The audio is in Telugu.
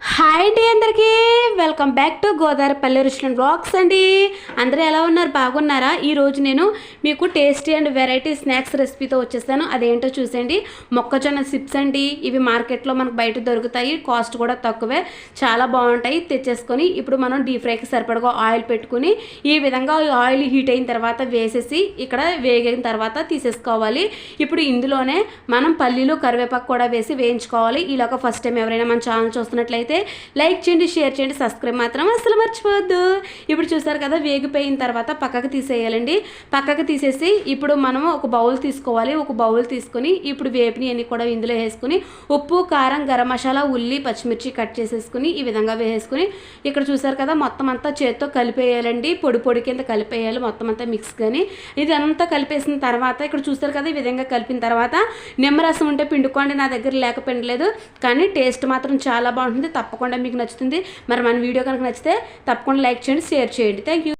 హాయ్ అండి అందరికీ. Welcome back to Godavaripalli restaurant blogs అండి. అందరూ ఎలా ఉన్నారు? బాగున్నారా? ఈరోజు నేను మీకు టేస్టీ అండ్ వెరైటీ స్నాక్స్ రెసిపీతో వచ్చేస్తాను అదేంటో చూసండి మొక్కజొన్న సిప్స్ అండి. ఇవి మార్కెట్లో మనకు బయట దొరుకుతాయి. కాస్ట్ కూడా తక్కువే. చాలా బాగుంటాయి. తెచ్చేసుకొని ఇప్పుడు మనం డీప్ ఫ్రైకి సరిపడగా ఆయిల్ పెట్టుకుని ఈ విధంగా ఆయిల్ హీట్ అయిన తర్వాత వేసేసి ఇక్కడ వేగిన తర్వాత తీసేసుకోవాలి. ఇప్పుడు ఇందులోనే మనం పల్లీలు కరివేపాకు కూడా వేసి వేయించుకోవాలి. ఇలాగ ఫస్ట్ టైం ఎవరైనా మన ఛానల్ చూస్తున్నట్లయితే లైక్ చేయండి షేర్ చేయండి సబ్స్క్రైబ్ మాత్రం అసలు మర్చిపోవద్దు. ఇప్పుడు చూసారు కదా వేగిపోయిన తర్వాత పక్కకు తీసేయాలండి. పక్కకు తీసేసి ఇప్పుడు మనం ఒక బౌల్ తీసుకోవాలి. ఒక బౌల్ తీసుకొని ఇప్పుడు వేపిని అన్ని కూడా ఇందులో వేసుకుని ఉప్పు కారం గరం మసాలా ఉల్లి పచ్చిమిర్చి కట్ చేసేసుకుని ఈ విధంగా వేసేసుకుని ఇక్కడ చూసారు కదా మొత్తం అంతా చేత్తో కలిపేయాలండి. పొడి పొడి కింద కలిపేయాలి మొత్తం అంతా మిక్స్ కానీ ఇది అంతా కలిపేసిన తర్వాత ఇక్కడ చూసారు కదా ఈ విధంగా కలిపిన తర్వాత నిమ్మరసం ఉంటే పిండుకోండి నా దగ్గర లేక పిండలేదు. కానీ టేస్ట్ మాత్రం చాలా బాగుంటుంది. తప్పకుండా మీకు నచ్చుతుంది. మరి మన వీడియో కనుక నచ్చితే తప్పకుండా లైక్ చేయండి షేర్ చేయండి. Thank you